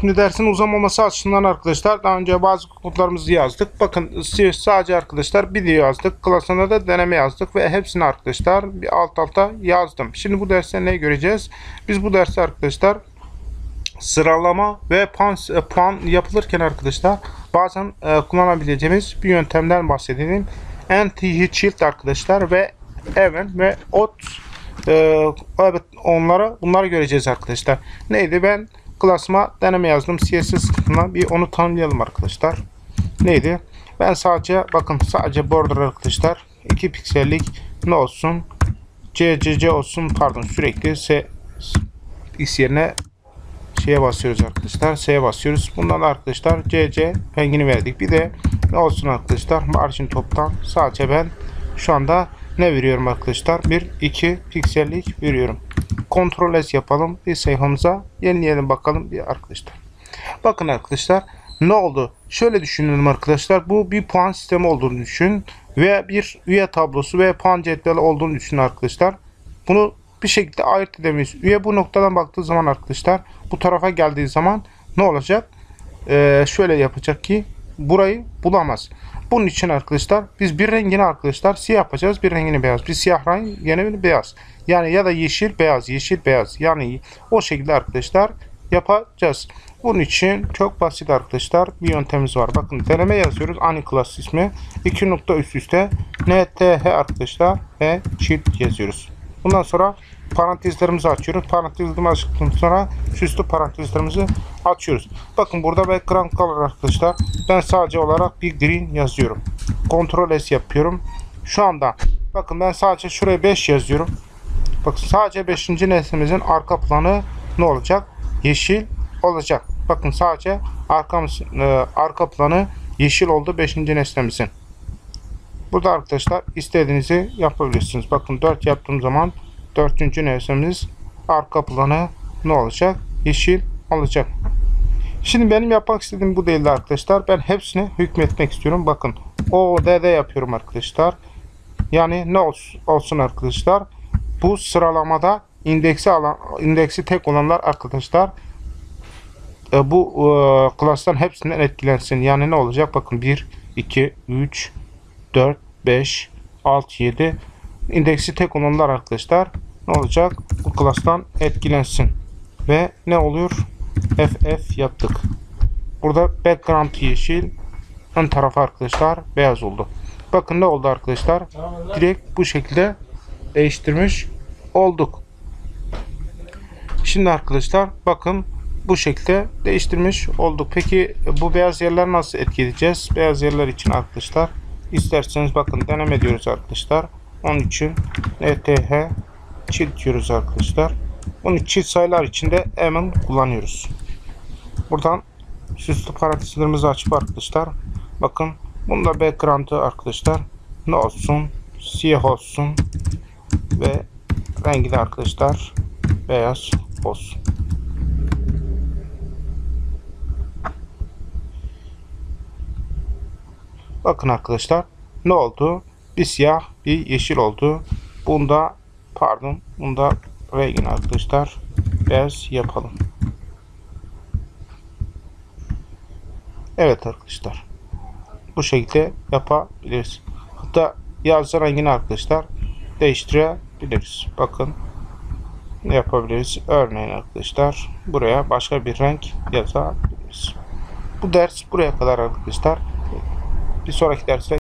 Şimdi dersin uzamaması açısından arkadaşlar daha önce bazı kodlarımızı yazdık. Bakın sadece arkadaşlar video yazdık. Klasında da deneme yazdık ve hepsini arkadaşlar bir alt alta yazdım. Şimdi bu derste ne göreceğiz? Biz bu derste arkadaşlar sıralama ve puan, e, puan yapılırken arkadaşlar bazen e, kullanabileceğimiz bir yöntemden bahsedelim. Anti-Shield arkadaşlar ve Even ve Ot e, evet onlara bunları göreceğiz arkadaşlar. Neydi ben klasıma deneme yazdım. CSS kısmına bir onu tanımlayalım arkadaşlar. Neydi? Ben sadece bakın sadece border arkadaşlar 2 piksellik ne olsun CCC olsun pardon sürekli S X yerine şeye basıyoruz arkadaşlar. S'ye basıyoruz. Bundan arkadaşlar CC rengini verdik. Bir de ne olsun arkadaşlar margin toptan sadece ben şu anda ne veriyorum arkadaşlar? 1 2 piksellik veriyorum. Ctrl S yapalım. Bir sayfamıza yenileyelim bakalım bir arkadaşlar. Bakın arkadaşlar ne oldu? Şöyle düşünelim arkadaşlar. Bu bir puan sistemi olduğunu düşün ve bir üye tablosu ve puan cetveli olduğunu düşün arkadaşlar. Bunu bir şekilde ayırt edemeyiz. Üye bu noktadan baktığı zaman arkadaşlar bu tarafa geldiği zaman ne olacak? Ee, şöyle yapacak ki burayı bulamaz. Bunun için arkadaşlar biz bir rengini arkadaşlar siyah yapacağız. Bir rengini beyaz. Bir siyah renk yeni beyaz. Yani ya da yeşil beyaz. Yeşil beyaz. Yani o şekilde arkadaşlar yapacağız. Bunun için çok basit arkadaşlar bir yöntemimiz var. Bakın deneme yazıyoruz. Ani class ismi. 2 nokta üst üste NTH arkadaşlar ve çift yazıyoruz. Bundan sonra parantezlerimizi açıyoruz. Parantezlerimizi açtıktan sonra süslü parantezlerimizi açıyoruz. Bakın burada background color arkadaşlar. Ben sadece olarak bir green yazıyorum. Ctrl S yapıyorum. Şu anda bakın ben sadece şuraya 5 yazıyorum. Bakın sadece 5. nesnemizin arka planı ne olacak? Yeşil olacak. Bakın sadece arkamız, e, arka planı yeşil oldu 5. nesnemizin. Burada arkadaşlar istediğinizi yapabilirsiniz. Bakın 4 yaptığım zaman 4. nesnemiz arka planı ne olacak? Yeşil olacak. Şimdi benim yapmak istediğim bu değildi arkadaşlar. Ben hepsini hükmetmek istiyorum. Bakın ODD yapıyorum arkadaşlar. Yani ne olsun arkadaşlar? Bu sıralamada indeksi alan indeksi tek olanlar arkadaşlar e, bu e, klastan hepsinden etkilensin. Yani ne olacak? Bakın 1 2 3 4 5 6 7 indeksi tek olanlar arkadaşlar ne olacak? Bu klastan etkilensin. Ve ne oluyor? FF yaptık. Burada background yeşil ön tarafı arkadaşlar beyaz oldu. Bakın ne oldu arkadaşlar? Direkt bu şekilde değiştirmiş olduk. Şimdi arkadaşlar bakın bu şekilde değiştirmiş olduk. Peki bu beyaz yerler nasıl etki edeceğiz? Beyaz yerler için arkadaşlar isterseniz bakın deneme diyoruz arkadaşlar. Onun için ETH çift diyoruz arkadaşlar. Bunu çift sayılar içinde hemen kullanıyoruz. Buradan süslü parantezlerimizi açıp arkadaşlar bakın bunda background'ı arkadaşlar ne olsun siyah olsun ve rengi de arkadaşlar beyaz olsun. Bakın arkadaşlar ne oldu? Bir siyah bir yeşil oldu. Bunda pardon bunda rengini arkadaşlar beyaz yapalım. Evet arkadaşlar. Bu şekilde yapabiliriz. Hatta yazı rengini arkadaşlar değiştirebiliriz. Bakın ne yapabiliriz? Örneğin arkadaşlar buraya başka bir renk yazabiliriz. Bu ders buraya kadar arkadaşlar. Bir sonraki derste